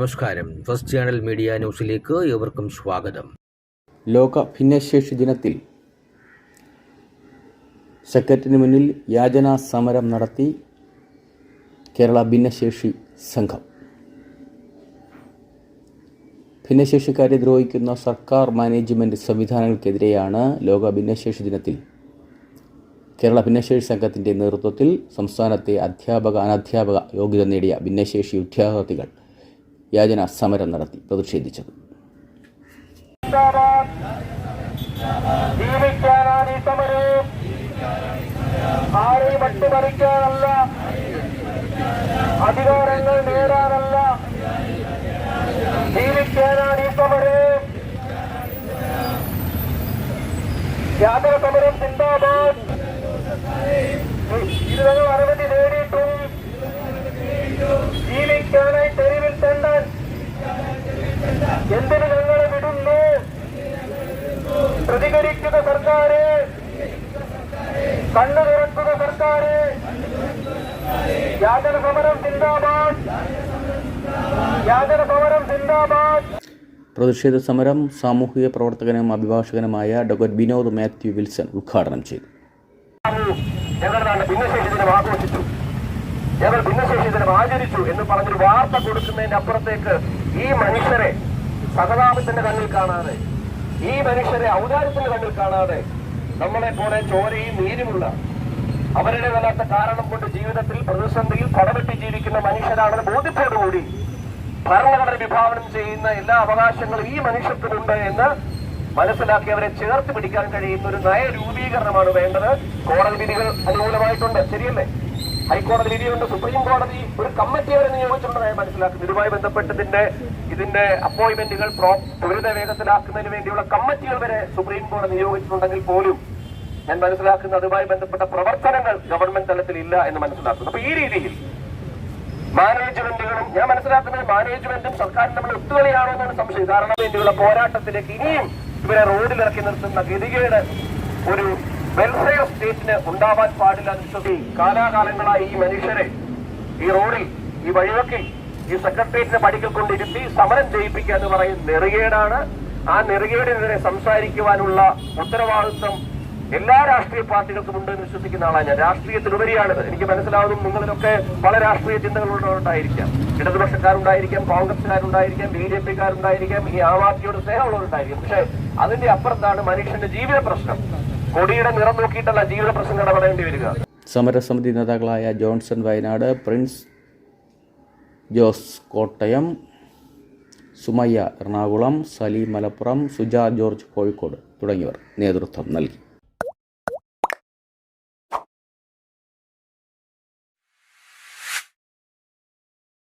നമസ്കാരം. First channel media ന്യൂസിലേക്ക് ഏവർക്കും സ്വാഗതം. ലോക ഭിന്നശേഷി ദിനത്തിൽ സെക്രട്ടറിന് മുന്നിൽ യാചനാ സമരം നടത്തി കേരള ഭിന്നശേഷി സംഘം. ഭിന്നശേഷിക്കാരെ ദ്രോഹിക്കുന്ന സർക്കാർ മാനേജ്മെന്റ് സംവിധാനങ്ങൾക്കെതിരെയാണ് ലോക ഭിന്നശേഷി ദിനത്തിൽ. കേരള ഭിന്നശേഷി സംഘത്തിന്റെ നേതൃത്വത്തിൽ സംസ്ഥാനത്തെ അധ്യാപക അനധ്യാപക യോഗ്യത നേടിയ ഭിന്നശേഷി ഉദ്യോഗാർത്ഥികൾ യാചന സമരം നടത്തി പ്രതിഷേധിച്ചത്. ജീവിക്കാനാണ് സമരം. ആരെയും അധികാരങ്ങൾ സമരം. സമരം സിന്ദാബാദ് ഇരുപത് അറുപതി നേടിയിട്ടും ജീവിക്കാനായി പ്രതികരിക്കുക സർക്കാര്. കണ്ണു തുറക്കുക സർക്കാര്. യാതന സമരം സിന്ദാബാദ്. യാതന സമരം സിന്ദാബാദ്. പ്രതിഷേധ സമരം സാമൂഹിക പ്രവർത്തകനും അഭിഭാഷകനുമായ ഡോക്ടർ വിനോദ് മാത്യു വിൽസൺ ഉദ്ഘാടനം ചെയ്തു. ഭിന്നശേഷി ദിനം ആഘോഷിച്ചു. ഞങ്ങൾ ഭിന്നശേഷി ദിനം ആചരിച്ചു എന്ന് പറഞ്ഞൊരു വാർത്ത കൊടുക്കുന്നതിന്റെ അപ്പുറത്തേക്ക് ഈ മനുഷ്യരെ സഹതാപത്തിന്റെ കണ്ണിൽ കാണാതെ ഈ മനുഷ്യരെ ഔദാര്യത്തിന് കണ്ണിൽ കാണാതെ നമ്മളെ പോലെ ചോരയും നീരുമുള്ള അവരുടെ വല്ലാത്ത കാരണം കൊണ്ട് ജീവിതത്തിൽ പ്രതിസന്ധിയിൽ പടപെട്ടി ജീവിക്കുന്ന മനുഷ്യരാണെന്ന് ബോധ്യത്തോടുകൂടി ഭരണഘടന വിഭാവനം ചെയ്യുന്ന എല്ലാ അവകാശങ്ങളും ഈ മനുഷ്യർക്കുമുണ്ട് എന്ന് മനസ്സിലാക്കി അവരെ ചേർത്ത് പിടിക്കാൻ കഴിയുന്ന ഒരു നയരൂപീകരണമാണ് വേണ്ടത്. കോടതി വിധികൾ അനുകൂലമായിട്ടുണ്ട്. ശരിയല്ലേ? ഹൈക്കോടതി വിധിയുണ്ട്. സുപ്രീം കോടതി ഒരു കമ്മിറ്റി അവരെ നിയോഗിച്ചിട്ടുണ്ടെന്ന് ഞാൻ മനസ്സിലാക്കുന്നു. ഇതുമായി ബന്ധപ്പെട്ട് ഇതിന്റെ അപ്പോയിന്റ്മെന്റുകൾ ത്വരിത വേഗത്തിലാക്കുന്നതിന് വേണ്ടിയുള്ള കമ്മിറ്റികൾ വരെ സുപ്രീം കോടതി നിയോഗിച്ചിട്ടുണ്ടെങ്കിൽ പോലും ഞാൻ മനസ്സിലാക്കുന്ന അതുമായി ബന്ധപ്പെട്ട പ്രവർത്തനങ്ങൾ ഗവൺമെന്റ് തലത്തിൽ ഇല്ല എന്ന് മനസ്സിലാക്കുന്നു. അപ്പൊ ഈ രീതിയിൽ മാനേജ്മെന്റുകളും ഞാൻ മനസ്സിലാക്കുന്നത് മാനേജ്മെന്റും സർക്കാരും തമ്മിൽ ഒത്തുകളിയാണോ എന്നാണ് സംശയം. കാരണം വേണ്ടിയുള്ള പോരാട്ടത്തിലേക്ക് ഇനിയും ഇവരെ റോഡിലിറക്കി നിർത്തുന്ന ഗതികേട് ഒരു വെൽഫെയർ സ്റ്റേറ്റിന് ഉണ്ടാവാൻ പാടില്ല എന്ന് കാലാകാലങ്ങളായി ഈ മനുഷ്യരെ ഈ റോഡിൽ ഈ വഴിവക്കിൽ ഈ സെക്രട്ടേറിയറ്റിന്റെ പടിക്കൽ കൊണ്ടിരുത്തി സമരം ചെയ്യിപ്പിക്കുക എന്ന് പറയുന്ന നെറുകേടാണ്. ആ നെറുകേടിനെതിരെ സംസാരിക്കുവാനുള്ള ഉത്തരവാദിത്വം എല്ലാ രാഷ്ട്രീയ പാർട്ടികൾക്കും ഉണ്ട് എന്ന് വിശ്വസിക്കുന്ന ആളാണ് ഞാൻ. രാഷ്ട്രീയത്തിലുപരിയാണിത്. എനിക്ക് മനസ്സിലാവുന്നു നിങ്ങളിലൊക്കെ പല രാഷ്ട്രീയ ചിന്തകളുള്ളവരുണ്ടായിരിക്കാം. ഇടതുപക്ഷക്കാരുണ്ടായിരിക്കാം കോൺഗ്രസ്സുകാരുണ്ടായിരിക്കാം ബി ജെ പിക്കാരുണ്ടായിരിക്കാം ഈ ആം ആദ്മിയോട് സ്നേഹമുള്ളവരുണ്ടായിരിക്കും. പക്ഷെ അതിന്റെ അപ്പുറത്താണ് മനുഷ്യന്റെ ജീവിത പ്രശ്നം. കൊടിയുടെ നിറം നോക്കിയിട്ടല്ല ജീവിത പ്രശ്നം ഇടപെടേണ്ടി വരിക. സമരസമിതി നേതാക്കളായ ജോൺസൺ വയനാട് പ്രിൻസ് ജോസ് കോട്ടയം സുമയ്യ എറണാകുളം സലീം മലപ്പുറം സുജ ജോർജ് കോഴിക്കോട് തുടങ്ങിയവർ നേതൃത്വം നൽകി.